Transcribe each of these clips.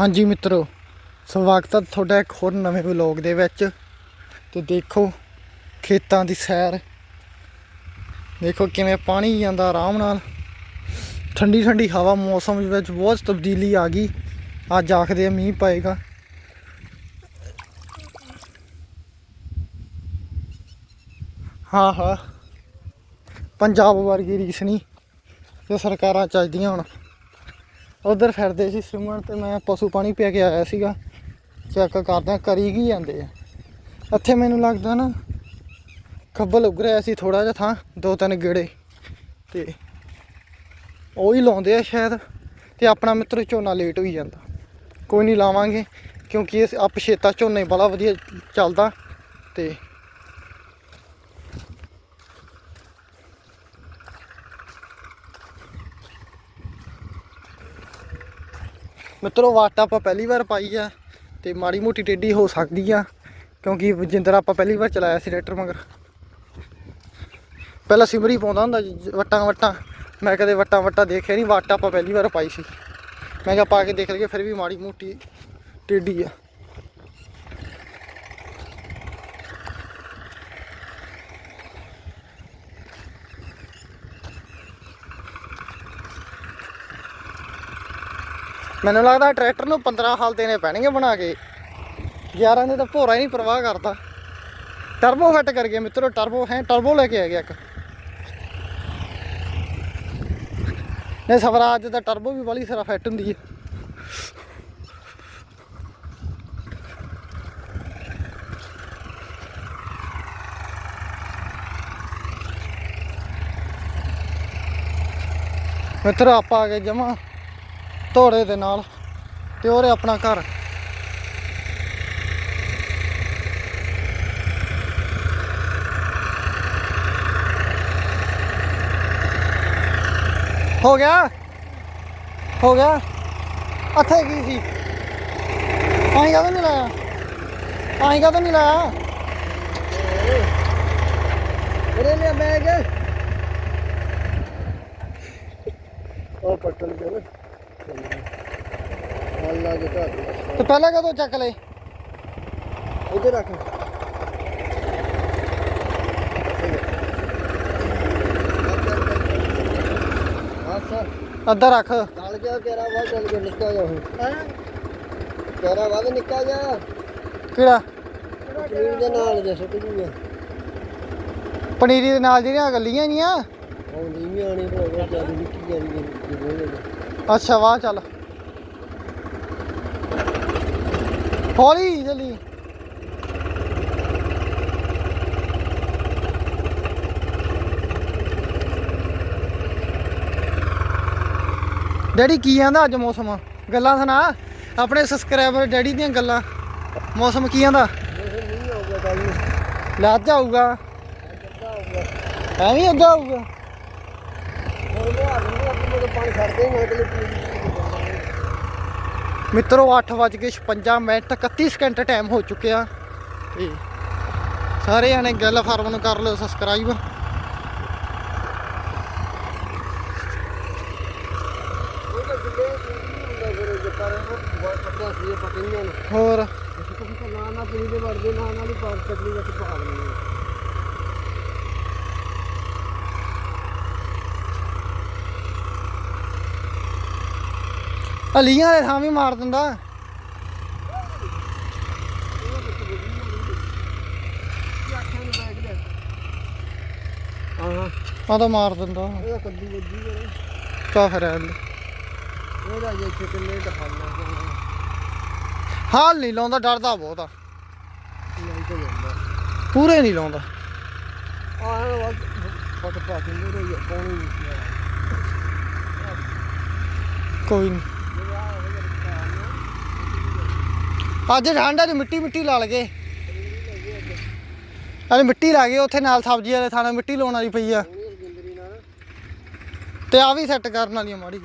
ਹਾਂਜੀ ਮਿੱਤਰੋ, ਸਵਾਗਤ ਹੈ ਤੁਹਾਡਾ ਇੱਕ ਹੋਰ ਨਵੇਂ ਵਲੌਗ ਦੇ ਵਿੱਚ। ਤੇ ਦੇਖੋ, ਖੇਤਾਂ ਦੀ ਸੈਰ। ਦੇਖੋ ਕਿਵੇਂ ਪਾਣੀ ਜਾਂਦਾ ਆਰਾਮ ਨਾਲ। ਠੰਡੀ ਠੰਡੀ ਹਵਾ ਮੌਸਮ ਵਿੱਚ ਬਹੁਤ ਤਬਦੀਲੀ ਆ ਗਈ। ਅੱਜ ਆਖਦੇ ਆ ਮੀਂਹ ਪਏਗਾ। ਹਾਂ ਹਾਂ ਪੰਜਾਬ ਵਰਗੀ ਰੀਸ ਨਹੀਂ ਜੋ ਸਰਕਾਰਾਂ ਚਾਹੀਦੀਆਂ ਹੁਣ। ਉਧਰ ਫਿਰਦੇ ਸੀ ਸੁਮਨ ਤੇ ਮੈਂ ਪਸ਼ੂ ਪਾਣੀ ਪਿਆ ਕੇ ਆਇਆ ਸੀਗਾ। ਚੈੱਕ ਕਰਦਾ ਕਰੀ ਕੀ ਜਾਂਦੇ ਆ। ਇੱਥੇ ਮੈਨੂੰ ਲੱਗਦਾ ਨਾ ਖੱਬਲ ਉੱਗ ਰਿਹਾ ਸੀ ਥੋੜਾ ਜਿਹਾ ਥਾਂ, ਦੋ ਤਿੰਨ ਗੇੜੇ। ਤੇ ਉਹ ਹੀ ਲਾਉਂਦੇ ਆ ਸ਼ਾਇਦ, ਤੇ ਆਪਣਾ ਮਿੱਤਰ ਝੋਨਾ ਲੇਟ ਹੋਈ ਜਾਂਦਾ। ਕੋਈ ਨਹੀਂ ਲਾਵਾਂਗੇ, ਕਿਉਂਕਿ ਇਹ ਆ ਪਛੇਤਾ ਝੋਨਾ ਹੀ ਬੜਾ ਵਧੀਆ ਚੱਲਦਾ, ਤੇ ਮਿੱਤਰੋ ਵਾਟ ਆਪਾਂ ਪਹਿਲੀ ਵਾਰ ਪਾਈ ਆ ਤੇ ਮਾੜੀ ਮੋਟੀ ਟੇਢੀ ਹੋ ਸਕਦੀ ਆ ਕਿਉਂਕਿ ਜਿੰਦਰ ਆਪਾਂ ਪਹਿਲੀ ਵਾਰ ਚਲਾਇਆ ਸੀ ਟਰੈਕਟਰ ਮਗਰ। ਪਹਿਲਾਂ ਸਿਮਰੀ ਪਾਉਂਦਾ ਹੁੰਦਾ ਸੀ, ਵੱਟਾਂ ਵੱਟਾਂ। ਮੈਂ ਕਦੇ ਵੱਟਾਂ ਵੱਟਾਂ ਦੇਖਿਆ ਨਹੀਂ ਵਾਟ ਆਪਾਂ ਪਹਿਲੀ ਵਾਰ ਪਾਈ ਸੀ। ਮੈਂ ਕਿਹਾ ਪਾ ਕੇ ਦੇਖ ਲਈਏ ਫਿਰ ਵੀ ਮਾੜੀ ਮੋਟੀ ਟੇਢੀ ਆ। ਮੈਨੂੰ ਲੱਗਦਾ ਟਰੈਕਟਰ ਨੂੰ 15 ਹਾਲ ਦੇਣੇ ਪੈਣਗੇ ਬਣਾ ਕੇ। 11 ਦੇ ਤਾਂ ਭੋਰਾ ਹੀ ਨਹੀਂ ਪਰਵਾਹ ਕਰਦਾ। ਟਰਬੋ ਫਿੱਟ ਕਰ ਗਿਆ ਮਿੱਤਰੋ ਟਰਬੋ ਹੈ ਟਰਬੋ ਲੈ ਕੇ ਆ ਗਿਆ ਇੱਕ। ਨੇ ਸਵਰਾਜ ਦਾ ਟਰਬੋ ਵੀ ਬੜੀ ਸਾਰਾ ਫਿੱਟ ਹੁੰਦੀ ਹੈ। ਮਿੱਤਰੋ, ਆਪਾਂ ਆ ਗਏ ਜਮਾ। ਧੋੜੇ ਦੇ ਨਾਲ ਤੇ ਉਹਰੇ ਆਪਣਾ ਘਰ। ਹੋ ਗਿਆ? ਹੋ ਗਿਆ? ਇੱਥੇ ਕੀ ਸੀ? ਪਾਣੀ ਕਦੋਂ ਨਹੀਂ ਲਾਇਆ? ਪਾਣੀ ਕਦੋਂ ਨਹੀਂ ਲਾਇਆ? ਉਰੇ ਲਿਆ ਬੈਗ। ਉਹ ਪੱਟਲ ਕਰ ਦੇ ਤੇ ਪਹਿਲਾਂ ਕਦੋਂ ਚੱਕ ਲਏ? ਇੱਧਰ ਰੱਖ। ਅੱਧਾ ਰੱਖ। ਚੱਲ ਗਿਆ ਤੇਰਾ ਵਾ ਚੱਲ ਗਿਆ ਨਿੱਕਾ ਜਾ ਹੁਣ ਤੇਰਾ ਵਾ ਵੀ ਨਿੱਕਾ ਜਾ ਕਿਹੜਾ? ਪਨੀਰ ਦੇ ਨਾਲ ਜੇ ਸੁੱਟ ਜੂਗਾ ਪਨੀਰੀ ਦੇ ਨਾਲ ਜਿਹੜੀਆਂ ਗੱਲੀਆਂ ਨਹੀਂ ਆ? ਉਹ ਨਹੀਂ ਵੀ ਆਣੀ ਭੋਗਾ ਚੱਲ ਨਿੱਕੀ ਜਾਨੀ ਜੇ ਅੱਛਾ ਵਾਹ ਚੱਲ। ਹੌਲੀ ਜਲੀ ਡੈਡੀ, ਕੀ ਆਂਦਾ ਅੱਜ ਮੌਸਮ? ਗੱਲਾਂ ਸੁਣਾ। ਆਪਣੇ ਸਬਸਕ੍ਰਾਈਬਰ ਡੈਡੀ ਦੀਆਂ ਗੱਲਾਂ। ਮੌਸਮ ਕੀ ਆਂਦਾ? ਨਹੀਂ ਲੱਜ ਆਊਗਾ ਐਵੇਂ ਅੱਗਾ ਆਊਗਾ ਪਾਣੀ ਛੱਡਦੇ ਹੀ ਅਗਲੇ ਮਿੱਤਰੋ 8:56 ਮਿੰਟ 31 ਸਕਿੰਟ ਟਾਈਮ ਹੋ ਚੁੱਕਿਆ ਤੇ ਸਾਰੇ ਜਾਣੇ ਗੱਲ ਫਾਰਮ ਨੂੰ ਕਰ ਲਓ ਸਬਸਕ੍ਰਾਈਬ ਉਹ ਤਾਂ ਜਿੱਲੇ ਨਾ ਨਾ ਦੇ ਵਰਦੇ ਨਾ ਨਾਲ ਹੀ ਪਾਰ ਚਟਨੀ ਵਿੱਚ ਪਾ ਲੈਣੀ ਅਲੀਆਂ ਦੇ ਥਾਂ ਵੀ ਮਾਰ ਦਿੰਦਾ। ਹਾਂ ਆ ਤਾਂ ਮਾਰ ਦਿੰਦਾ। ਇਹਦਾ ਕੱਦੂ ਵੱਜੀ ਕਰੇ ਤਾਂ ਫਿਰ ਦੇ। ਇਹਦਾ ਜੇ ਚਿਕਨੇ ਤਾਂ ਫੜਨਾ ਹਾਲ ਨਹੀਂ ਲਾਉਂਦਾ ਡਰਦਾ ਬਹੁਤ ਆ। ਨਹੀਂ ਤਾਂ ਜਾਂਦਾ ਪੂਰੇ ਨਹੀਂ ਲਾਉਂਦਾ। ਆਹ ਵਾ ਫਟ ਪਾ ਕੇ ਮੇਰੇ ਨਹੀਂ ਕੋਈ ਨਹੀਂ। ਅੱਜ ਠੰਡ ਅੱਜ ਮਿੱਟੀ ਮਿੱਟੀ ਲਾ ਲਗੇ। ਅੱਜ ਮਿੱਟੀ ਲਾ ਗਏ, ਉੱਥੇ ਨਾਲ ਸਬਜ਼ੀ ਵਾਲੇ ਥਾਣੇ ਮਿੱਟੀ ਲਾਉਣ ਵਾਲੀ ਪਈ ਆ। ਤੇ ਆ ਵੀ ਸੈੱਟ ਕਰਨ ਵਾਲੀ ਆ ਮਾੜੀ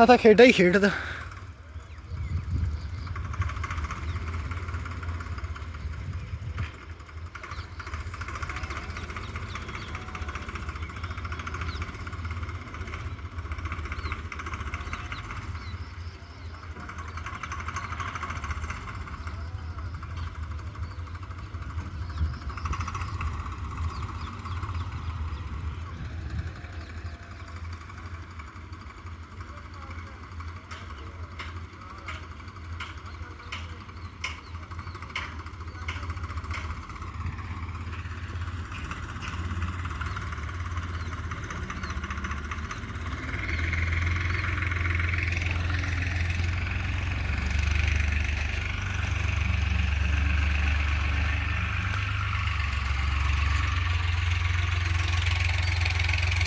ਆ ਤਾਂ ਖੇਡਾਂ ਹੀ ਖੇਡਦਾ।